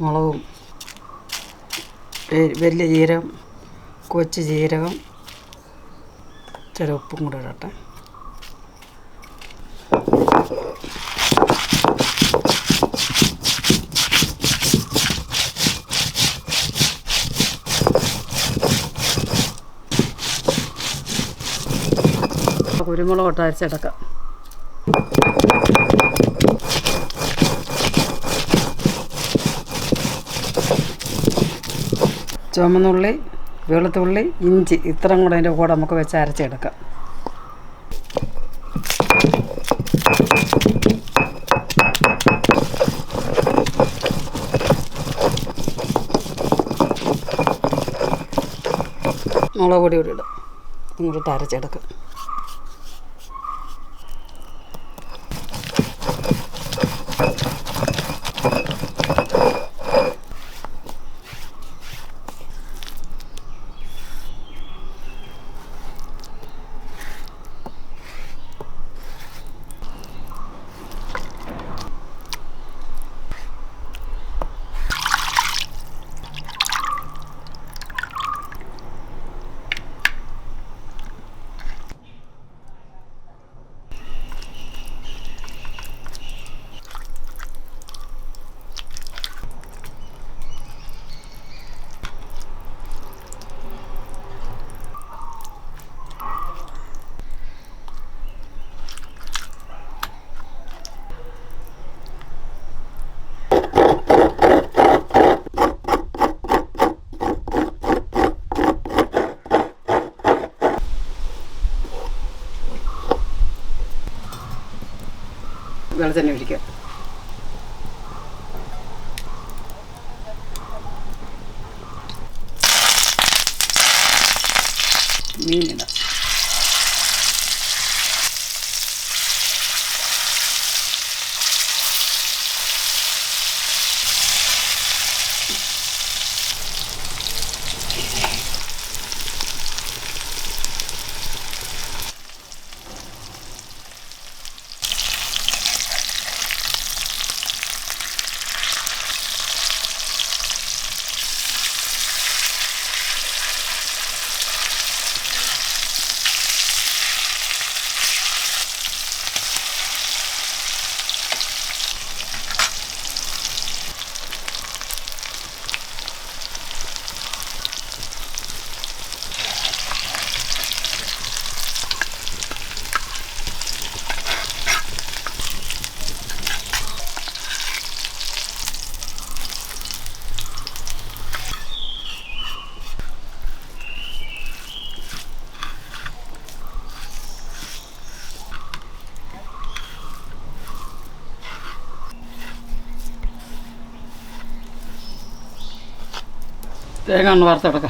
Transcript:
മുളകും വലിയ ജീരകം കൊച്ചു ജീരകം ഇച്ചിരി ഉപ്പും കൂടെ ഇടട്ടെ. കുരുമുളക് ഇട്ട് അരച്ചെടുക്കാം. ചുമന്നുള്ളി വെളുത്തുള്ളി ഇഞ്ചി ഇത്രയും കൂടെ അതിന്റെ കൂടെ നമുക്ക് വെച്ച് അരച്ചെടുക്കാം. മുളക് പൊടി കൂടി ഇടും. ഇങ്ങോട്ട് അരച്ചെടുക്കും. വെളിച്ചെണ്ണ ഒഴിക്കാം മീനിടാം తేగాన్ని వార్తాడక